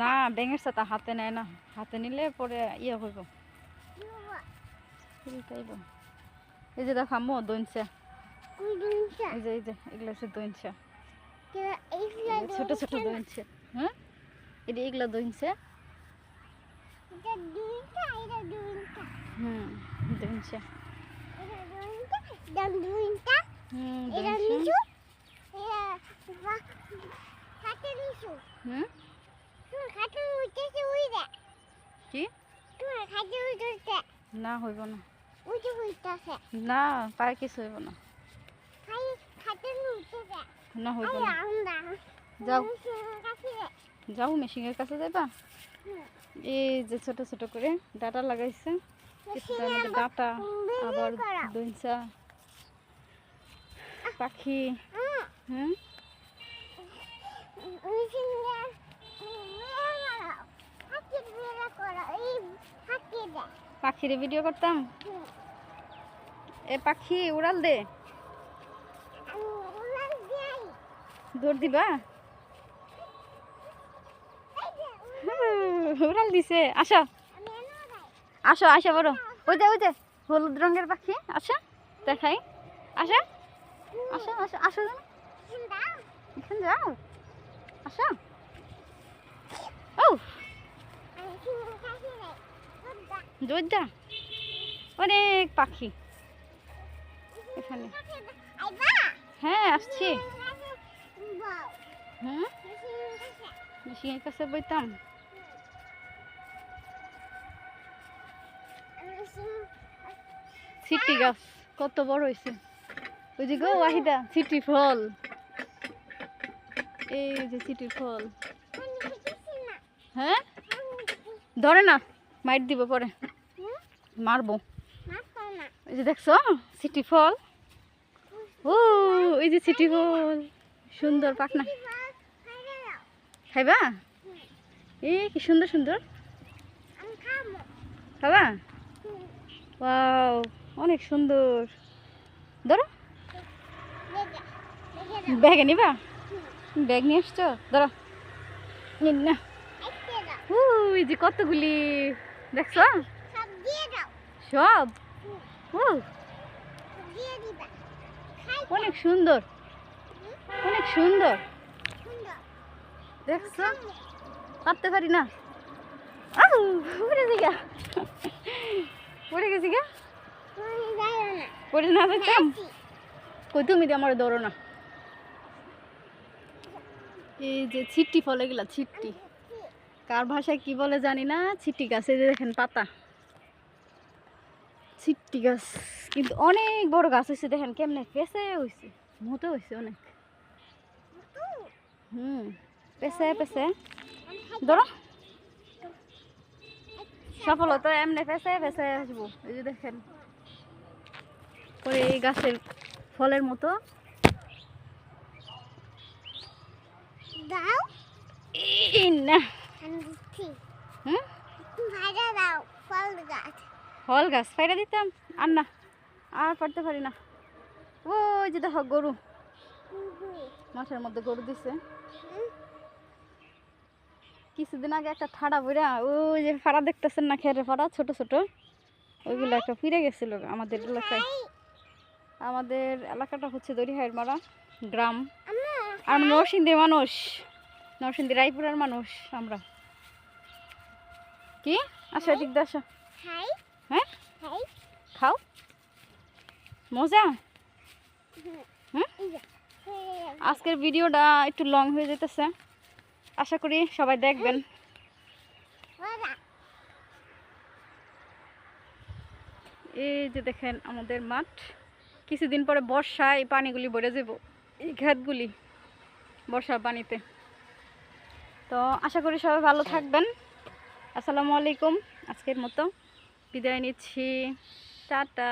না ব্যাঙের সাথে হাতে নেয় না। হাতে নিলে পরে ইয়ে হইব। এই যে দেখো আম্মু দইনছে। এই যে এই যে এগুলো হচ্ছে দইনছে। ছোট ছোট দইনছে হ্যাঁ? এটা এগুলো দইনছে। হুম দইনছে। হুম দইনছে হুম কি না হইব না না পায়ে কিছু হইব না না হইব না যাও যাও মেশিনের কাছে যাইবা এই যে ছোট ছোট করে ডাটা লাগাইছে ডাটা আবার দইনচা পাখি হুম পাখিরে ভিডিও করতাম। এ পাখি উড়াল দে। দৌড় দিবা? উড়াল দিছে। আসো। আসো আসো, বড়। ওই যে ওই যে, হলুদ রঙের পাখি। আসো, দেখাই। আসো। আসো আসো আসো। এখানে। যাও। আসো। ও দৌড়া অনেক পাখি। এখানে। হ্যাঁ আসছি। মেশিনের কাছে বইতাম। সিটি গাছ, কত বড় হয়েছে ওই যে গো, ওয়াহিদা, সিটি ফল। এই যে সিটি ফল। হ্যাঁ? ধরে না। মাইট দিব পরে। মারবো। এই যে দেখছ সিটি ফল। ও এই যে সিটি ফল। সুন্দর পাকনা খাইবা? এ কি সুন্দর সুন্দর। খাবা। ওয়াও অনেক সুন্দর। ধরো। ব্যাগে নিবা? ব্যাগ নিয়ে আসছো? ধরো। নিন না। উই যে কতগুলি। দেখছ? সব অনেক সুন্দর। অনেক সুন্দর। দেখছ? পারতে পারি না? পড়ে গেছি গা। পড়ে গেছি গা? পড়ে না যেতাম কই তুমি আমার ধরো না। এই যে ছিট্টি ফলে গেলা ছিট্টি। কার ভাষায় কি বলে জানি না ছিট্টি গাছ এই যে দেখেন পাতা। ছিট্টি গাছ কিন্তু অনেক বড় গাছ হয়েছে দেখেন কেমনে পেঁচে হয়েছে মতো হয়েছে অনেক। হুম পেঁচে পেঁচে। ধরো। সফলতা এমনি পেঁচে পেঁচে আসব এই যে দেখেন। পরে এই গাছের ফলের মতো। না। হুম? ফল গাছ। ফাইরা দিতাম আর না আর পারতে পারি না। ওই যে দেখো গরু। মাঠের মধ্যে গরু দিছে। কিছুদিন আগে একটা ঠাডা বইরা ওই যে ফাড়া দেখতেছেন না খেরে ফাড়া ছোট ছোট? ওইগুলো একটা ফিরে গেছিল আমাদের এলাকায়। আমাদের এলাকাটা হচ্ছে দড়িহাইয়ের মারা গ্রাম। আর নরসিংদীর মানুষ। নরসিংদী রায়পুরের মানুষ আমরা। কি? আসো এদিক দিয়ে আসো। হ্যাঁ? খাও। মজা? হুম? আজকের ভিডিওটা একটু লং হয়ে যেতেছে। আশা করি সবাই দেখবেন। এই যে দেখেন আমাদের মাঠ। কিছুদিন পরে বর্ষায় এই পানিগুলি ভরে যাব। এই ঘাটগুলি বর্ষার পানিতে। তো আশা করি সবাই ভালো থাকবেন। আসসালামু আলাইকুম আজকের মতো বিদায় নিচ্ছি টাটা।